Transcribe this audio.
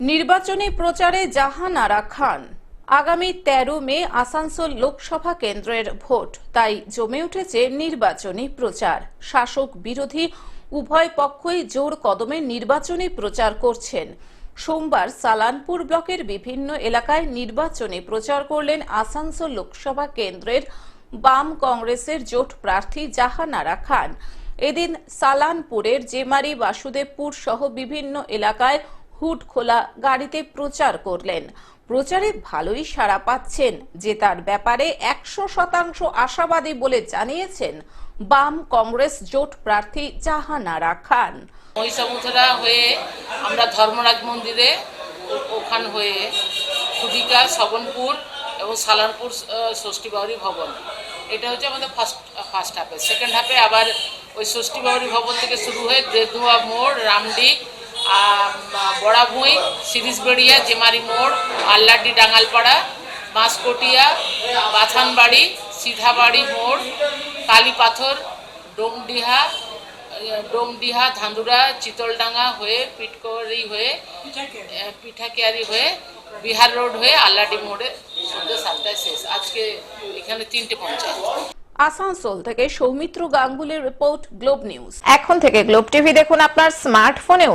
নির্বাচনী প্রচারে জাহানারা খান। আগামী তেরো মে আসানসোল লোকসভা কেন্দ্রের ভোট, তাই জমে উঠেছে নির্বাচনী প্রচার। শাসক বিরোধী উভয় পক্ষই জোর কদমে নির্বাচনী প্রচার করছেন। সোমবার সালানপুর ব্লকের বিভিন্ন এলাকায় নির্বাচনী প্রচার করলেন আসানসোল লোকসভা কেন্দ্রের বাম কংগ্রেসের জোট প্রার্থী জাহানারা খান। এদিন সালানপুরের জেমারি, বাসুদেবপুর সহ বিভিন্ন এলাকায় হুড খোলা গাড়িতে প্রচার করলেন। প্রচারে ভালোই সাড়া পাচ্ছেন যে তার ব্যাপারে একশো শতাংশ আশাবাদী বলে জানিয়েছেন বাম কংগ্রেস জোট প্রার্থী জাহানারা খান। মহিষামুথরা হয়ে আমরা ধর্মরাজ মন্দিরে ওখান হয়ে খুদিকা শবনপুর এবং সালানপুর ষষ্ঠী বাউরি ভবন। এটা হচ্ছে আমাদের ফার্স্ট ফার্স্ট হাফে সেকেন্ড হাফে আবার ওই ষষ্ঠী বাউরি ভবন থেকে শুরু হয়ে দেদুয়া মোড় রামডি আহ, বড়াভুঁই সিরিজবেড়িয়া জেমারি মোড় আল্লাডি ডাঙ্গালপাড়া বাঁশকটিয়া বাথানবাড়ি সিধাবাড়ি মোড় কালীপাথর ডোমডিহা ডোমডিহা ধান্দুরা চিতলডাঙ্গা হয়ে পিটকরি হয়ে পিঠাকিয়ারি হয়ে বিহার রোড হয়ে আল্লাডি মোড়ে সন্ধ্যে সাতটায় শেষ। আজকে এখানে তিনটে পঞ্চায়েত। আসানসোল থেকে সৌমিত্র গাঙ্গুলির রিপোর্ট গ্লোব নিউজ। এখন থেকে গ্লোব টিভি দেখুন আপনার স্মার্টফোনেও।